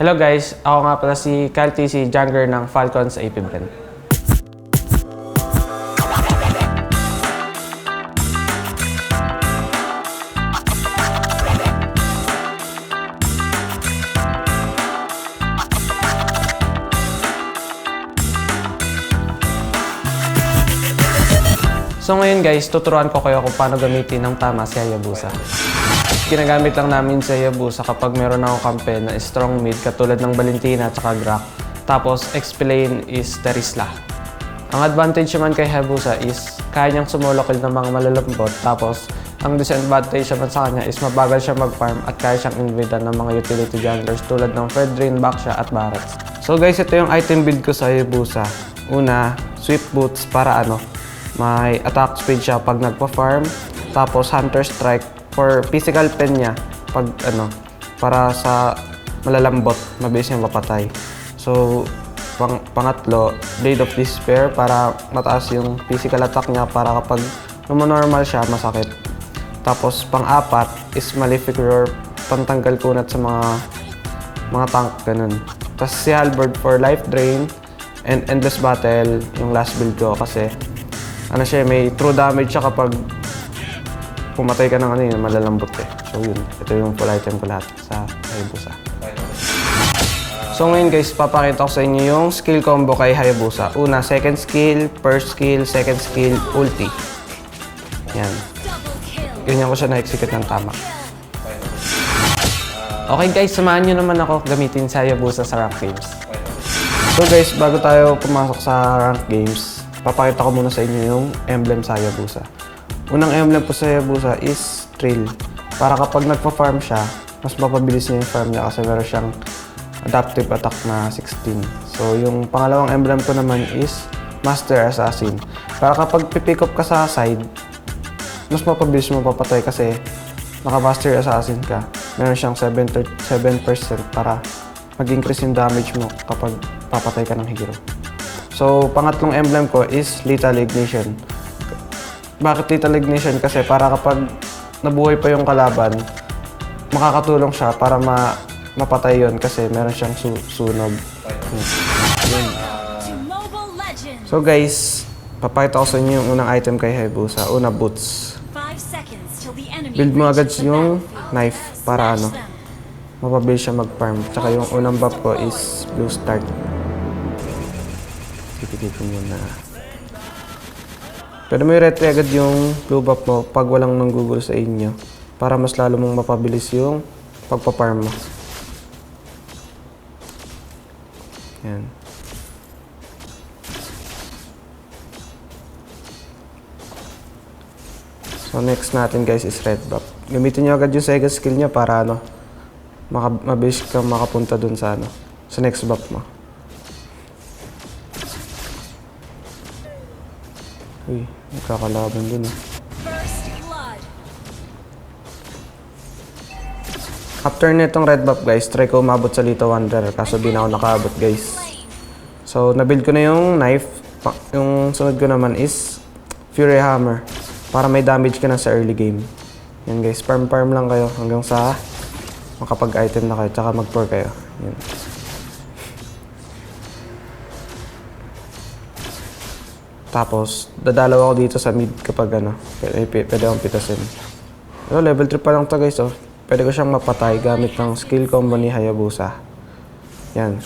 Hello guys, ako nga pala si Kyle TC Jungler ng Falcons AP Blend. So ngayon guys, tuturuan ko kayo kung paano gamitin ng tama si Hayabusa. Ginagamit lang namin si Hayabusa kapag meron akong kampe na strong mid katulad ng Valentina at saka. Tapos explain is Terisla. Ang advantage naman kay Hayabusa is kaya niyang sumulokil ng mga malalambot. Tapos ang disadvantage naman sa kanya is mabagal siya mag-farm at kaya siyang invadan ng mga utility junglers tulad ng Fredrin, Baksha at Barrett. So guys, ito yung item build ko sa Hayabusa. Una, sweep boots para ano, may attack speed siya pag nagpa-farm. Tapos Hunter Strike for physical pen niya pag ano, para sa malalambot, mabilis niyang mapatay. So, pang, pangatlo, Blade of Despair para mataas yung physical attack niya para kapag normal siya, masakit. Tapos pang-apat is Malefic Roar, pantanggal kunat sa mga mga tank, ganun. Tapos si Halberd for life drain and endless battle yung last build ko kasi ano siya, may true damage siya kapag pumatay ka ng ano yun, malalambot eh. So yun, ito yung full item ko lahat sa Hayabusa. So ngayon guys, papakita ko sa inyo yung skill combo kay Hayabusa. Una, second skill, first skill, second skill, ulti. Yan. Ganyan ko siya na-execute ng tama. Okay guys, samahan nyo naman ako gamitin sa Hayabusa sa rank games. So guys, bago tayo pumasok sa rank games, papakita ko muna sa inyo yung emblem sa Hayabusa. Unang emblem po sa Hayabusa is Trill. Para kapag nagpa-farm siya, mas mapabilis niya yung farm niya kasi meron siyang adaptive attack na 16. So yung pangalawang emblem ko naman is Master Assassin. Para kapag pipick up ka sa side, mas mapabilis mo papatay kasi naka-Master Assassin ka. Meron siyang 7, 7% para mag-increase yung damage mo kapag papatay ka ng hero. So, pangatlong emblem ko is Lethal Ignition. Bakit Lethal Ignition? Kasi para kapag nabuhay pa yung kalaban, makakatulong siya para ma mapatay yon kasi meron siyang su- sunog. Yun. So guys, papakita ko sa inyo yung unang item kay Hayabusa. Una, boots. Build mo agad yung knife para ano, mapabilis siya mag-farm. Tsaka yung unang buff ko is blue start. Titipipin muna. Pwede mo i-retry agad yung blue buff mo pag walang nanggugol sa inyo para mas lalo mong mapabilis yung pagpa-farm mo. Yan. So next natin guys is red buff. Gamitin nyo agad yung Sega skill niya para ano, maka, mabilis kang makapunta dun sa ano, sa next buff mo. Uy, nagkakalaban dun eh. After nitong red buff guys, try ko umabot sa Lito Wanderer kaso di na ako nakaabot guys. So nabuild ko na yung knife. Yung sunod ko naman is Fury Hammer para may damage ka na sa early game. Yan guys, farm farm lang kayo hanggang sa makapag-item na kayo tsaka mag-pour kayo. Yan. Tapos, dadalaw ako dito sa mid kapag ano, pwede, pwede akong pitasin. Pero level 3 pa lang to guys, oh. Pwede ko siyang mapatay gamit ng skill combo ni Hayabusa. Yan.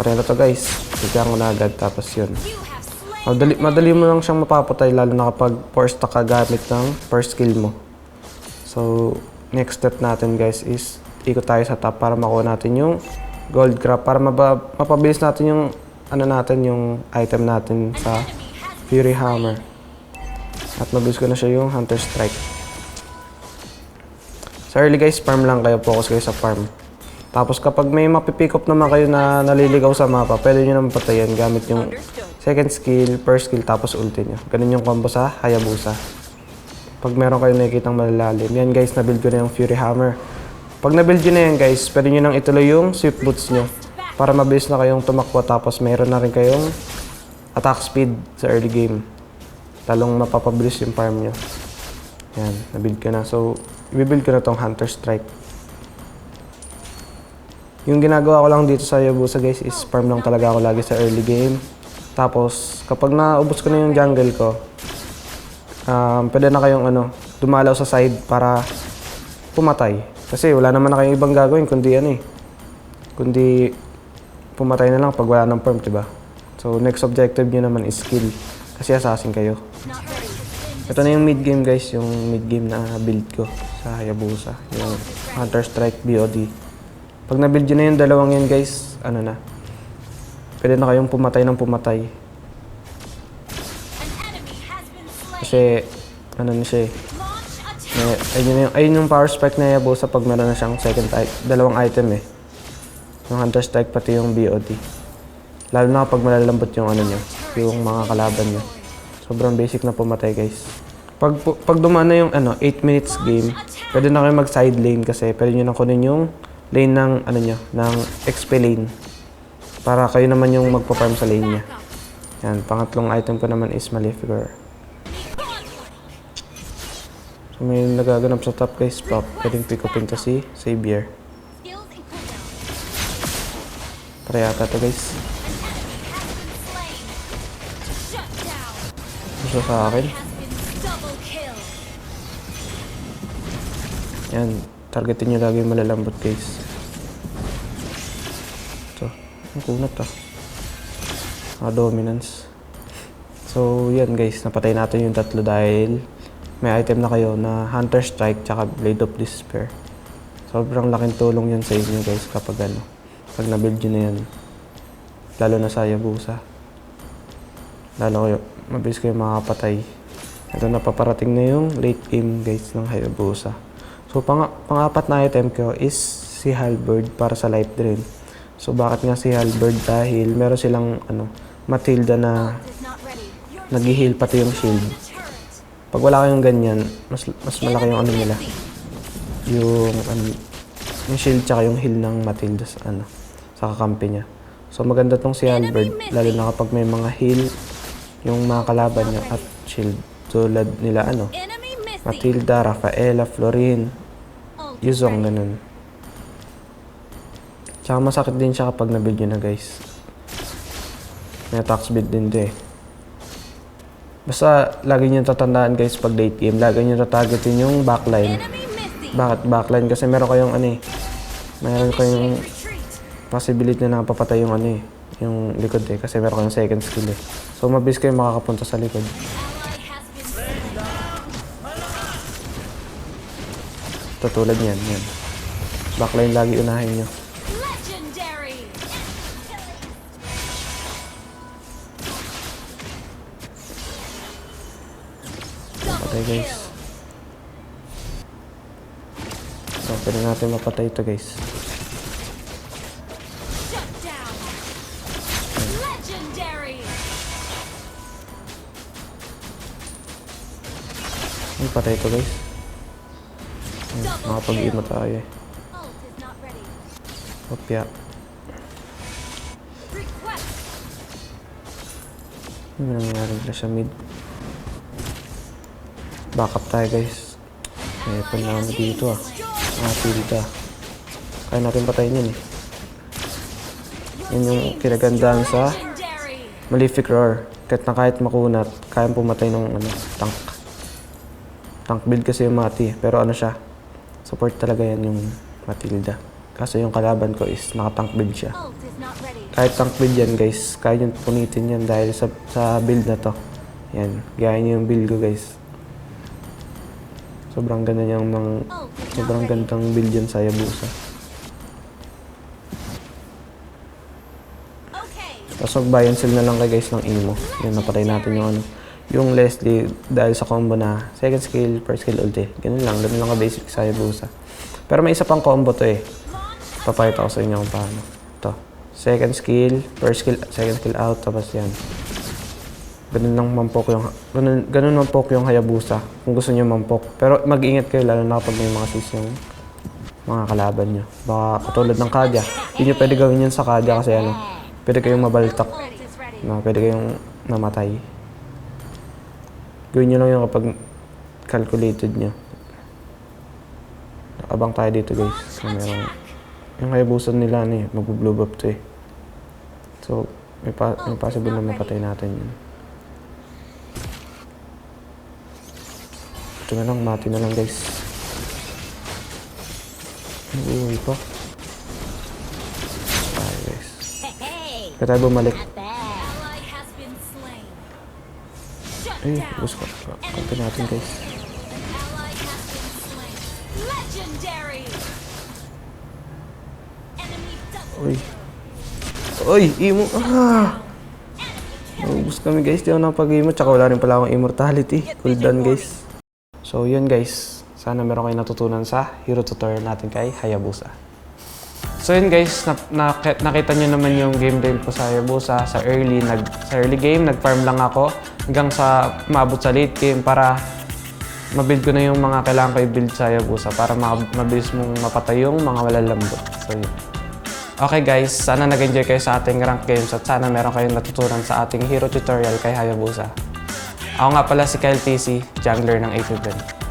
Pareho na to guys. Bigyan ko na agad, tapos yun. Madali, madali mo lang siyang mapapatay lalo na kapag force ka gamit ng first skill mo. So, next step natin guys is ikot tayo sa top para makuha natin yung gold crab para mapabilis natin yung ano natin yung item natin sa Fury Hammer. At mabilis ko na siya yung Hunter Strike. Sa early guys, farm lang kayo. Focus kayo sa farm. Tapos kapag may mapipick up naman kayo na naliligaw sa mapa, pwede nyo naman patayin gamit yung second skill, first skill, tapos ulti nyo. Ganun yung combo sa Hayabusa. Pag meron kayo nakikita malalalim. Yan guys, na-build ko na yung Fury Hammer. Pag na-build nyo na yan guys, pwede nyo nang ituloy yung swift boots nyo. Para mabilis na kayong tumakbo tapos meron na rin kayong attack speed sa early game. Talong mapapabilis yung farm nyo. Yan, na-build ko na. So, i-build ko na tong Hunter Strike. Yung ginagawa ko lang dito sa Hayabusa guys is farm lang talaga ako lagi sa early game. Tapos kapag naubos ko na yung jungle ko, um, pwede na kayong ano, dumalaw sa side para pumatay. Kasi wala naman na kayong ibang gagawin kundi ano eh. Kundi pumatay na lang pag wala ng perm, diba? So next objective nyo naman is skill. Kasi assassin kayo. Ito na yung mid game guys, yung mid game na build ko sa Hayabusa. Yung Hunter Strike BOD. Pag na-build nyo na yung dalawang yan guys, ano na. Pwede na kayong pumatay ng pumatay. Kasi, ano na siya eh. May, ayun, yung, ayun yung power spike na Hayabusa pag meron na siyang second type. Dalawang item eh. Yung Hunter Strike pati yung BOD. Lalo na kapag malalambot yung ano nyo, yung mga kalaban nyo. Sobrang basic na pumatay guys. Pag, pag dumaan na yung ano, 8 minutes game, pwede na kayo mag side lane kasi pwede nyo na kunin yung lane ng ano nyo, ng XP lane. Para kayo naman yung magpa-farm sa lane niya. Yan, pangatlong item ko naman is Maleficor. So may nagaganap sa top guys, pop. Pwedeng pick upin to si Xavier. Skills equipped. Para yata to guys. Gusto sa akin. Yan, targetin nyo lagi yung malalambot guys. Ito, ang kunat ah. Mga dominance. So, yan guys, napatay natin yung tatlo dahil may item na kayo na Hunter Strike tsaka Blade of Despair. Sobrang laking tulong yan sa inyo guys kapag ano, pag na-build nyo na yan. Lalo na sa Yabusa. Lalo mabilis kayo makakapatay. Ito na paparating na yung late game guys ng Hayabusa. So pang pang-apat na item ko is si Halberd para sa life drain. So bakit nga si Halberd? Dahil meron silang ano, Matilda na nag-heal pati yung shield. Pag wala kayong ganyan, mas mas malaki yung ano nila. Yung ano, yung shield tsaka yung heal ng Matilda sa ano, sa kakampi niya. So maganda tong si Halberd, lalo na kapag may mga heal yung mga kalaban niya at shield tulad nila ano. Matilda, Rafaela, Florin, Yuzong, ganun. Tsaka masakit din siya kapag na-build nyo na guys. May attack speed din to eh. Basta lagi nyo tatandaan guys pag late game, lagi nyo tatargetin yung backline. Bakit backline? Kasi meron kayong ano eh. Meron kayong possibility na napapatay yung ano eh. Yung likod eh. Kasi meron kayong second skill eh. So mabilis kayo makakapunta sa likod. Ally has been slain. Ito tulad yan. Backline lagi unahin nyo. Patay guys. So pwede natin mapatay ito guys. Ay, patay ito guys. Makapag-imo kill. tayo eh. Opya. Ano nangyayari nila sa mid? Backup tayo guys. Na kami dito ah. Mga tilda. Kaya natin patayin yun eh. Yun yung kinagandaan sa. Malefic Roar. Kahit na kahit makunat, kayang pumatay ng ano, tank. Tank build kasi yung Mati. Pero ano siya, support talaga yan yung Matilda. Kaso yung kalaban ko is naka-tank build siya. Kahit tank build yan guys, kaya nyo punitin yan dahil sa, sa build na to. Yan, gaya nyo yung build ko guys. Sobrang ganda niyang not sobrang gandang build yan sa Yabusa. Tapos mag-buy and sell na lang kay guys ng imo. Yan, napatay natin yung ano. Yung Leslie, dahil sa combo na second skill, first skill, ulti. Ganun lang, ganun lang ka-basic sa Yabusa. Pero may isa pang combo to eh. Papakita ko sa inyo kung paano. Ito. Second skill, first skill, second skill out, tapos yan. Ganun lang mampok yung, ganun, ganun mampok yung Hayabusa kung gusto niyo mampok. Pero mag-ingat kayo lalo na kapag may mga sis yung mga kalaban nyo. Baka katulad ng Kadya. Hindi nyo pwede gawin yun sa Kadya kasi ano, pwede kayong mabaltak na pwede kayong namatay. Gawin nyo lang yung kapag calculated nyo. Abang tayo dito guys. So, merong Yung Hayabusa nila ano eh, mag-blow up to eh. So, may, pa- may possible na mapatay natin yun. Ito na lang, mati na lang guys. Uuwi pa. Guys. Kaya tayo bumalik. Shut Ay, down. gusto ko. Kanta natin guys. Uy. Uy, imo. Ah! Naubos kami guys, di ako nakapag-imo. Tsaka wala rin pala akong immortality. Cool done guys. So yun guys, sana meron kayo natutunan sa hero tutorial natin kay Hayabusa. So yun guys, na, na- nakita nyo naman yung game din ko sa Hayabusa. Sa early, nag, sa early game, nag-farm lang ako hanggang sa maabot sa late game para mabuild ko na yung mga kailangan ko i-build sa Hayabusa para ma- mabilis mong mapatay yung mga malalambot. So yun. Okay guys, sana nag-enjoy kayo sa ating rank games at sana meron kayong natutunan sa ating hero tutorial kay Hayabusa. Ako nga pala si Kyle TC, jungler ng 8 Event.